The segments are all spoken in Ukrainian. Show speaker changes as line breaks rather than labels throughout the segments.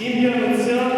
Именно цел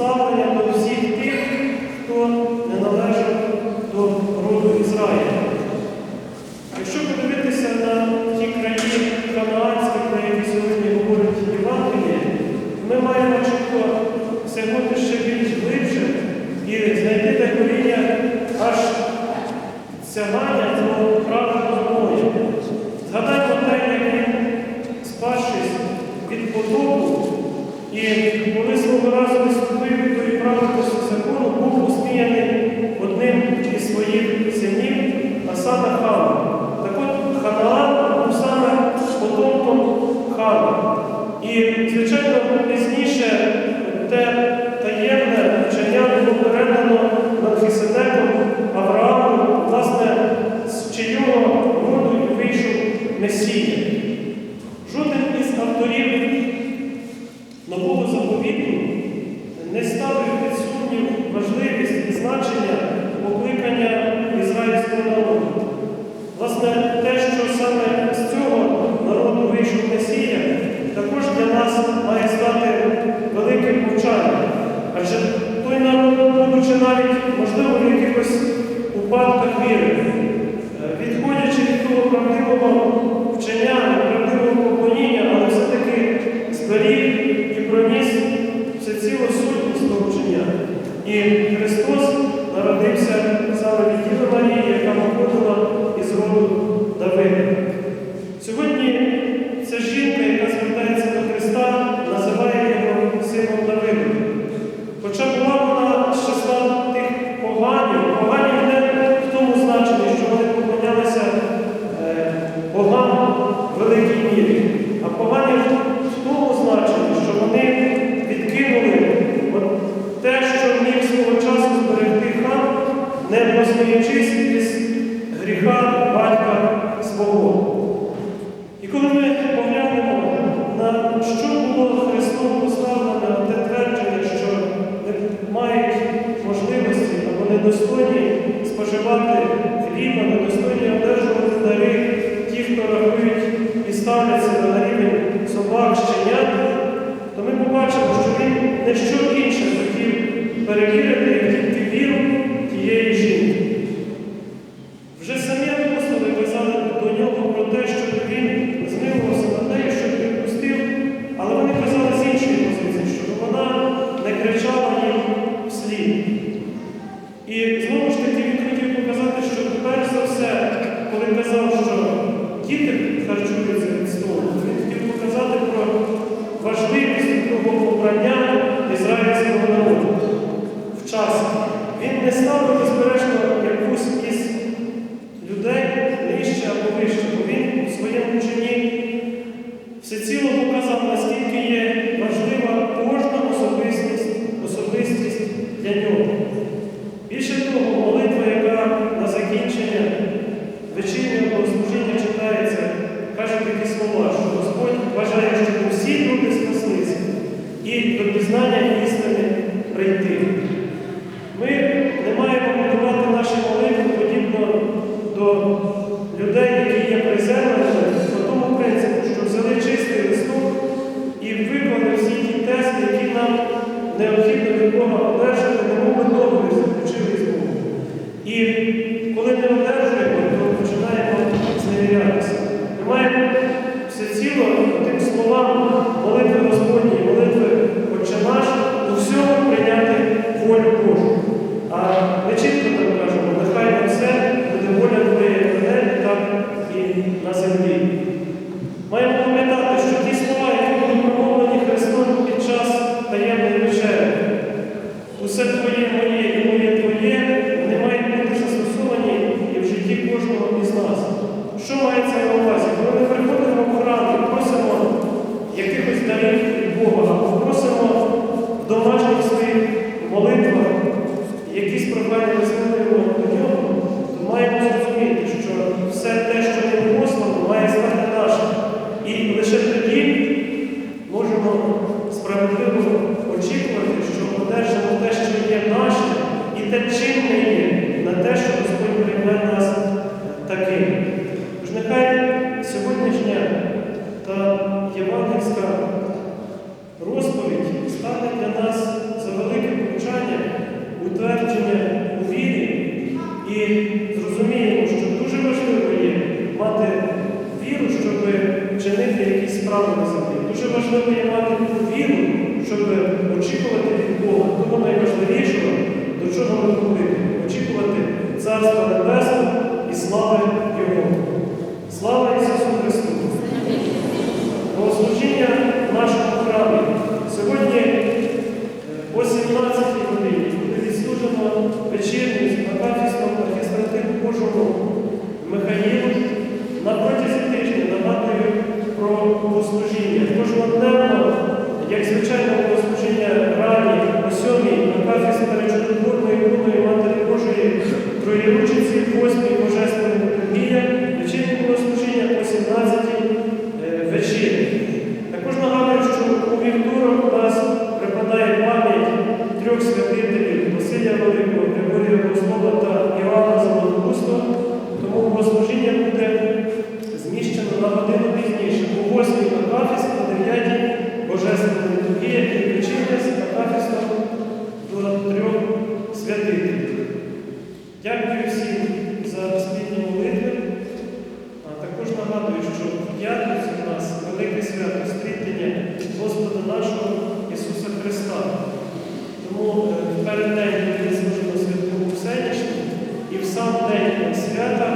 ставлення до всіх тих, хто не належав до роду Ізраїля. Якщо подивитися на ті країни канадські, про які сьогодні говорить Євангеліє, ми маємо чітко сьогодні ще більш глибше і знайти те коріння аж сягання цього правду бою. Згадайте те, як він спадшись від потоку. І коли свого разу не вступив до практику закону, був усміяний одним із своїх синів, Асада Хала. нового заповіту не ставив під сумнів важливість і значення покликання ізраїльського народу. Власне, те, що саме з цього народу вийшов Месія, також для нас має стати великим повчанням. Адже той народ, будучи навіть, можливо, в якихось упадках віри. богам великій мірі. А погані в тому значенні, що вони відкинули те, що міг свого часу зберегти хам, не посміючись із гріха батька свого. І коли ми поглянемо, на що було Христом поставлено те твердження, що не мають можливості або недостойні споживати. бачимо, що він не що інше хотів перевірити, як ти віру тієї. можливість того обрання ізраїльського народу. Вчасно. Він не став безперечно. справедливо очікувати, що одержимо те, що є наше, і те чинне є на те, що Господь прийме нас таким. Тож нехай сьогоднішня та євангельська розповідь стане для нас за велике повчання, утвердження у вірі і зрозуміємо, що дуже важливо є мати віру, щоб чинити якісь справи на землі. Дуже важливо є богослужіння. Кожного дневно, як звичайне богослужіння рані, о сьомій, на кафедрі старечої Матері Божої, Троєручиці, восьмій, п'ятницю у нас велике свято стрітення Господа нашого Ісуса Христа. Тому е, перед день ми служимо святому Всенічному і в сам день свята.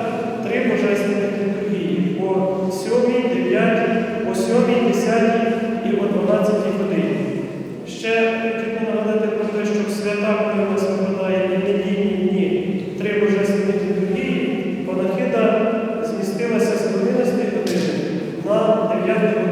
together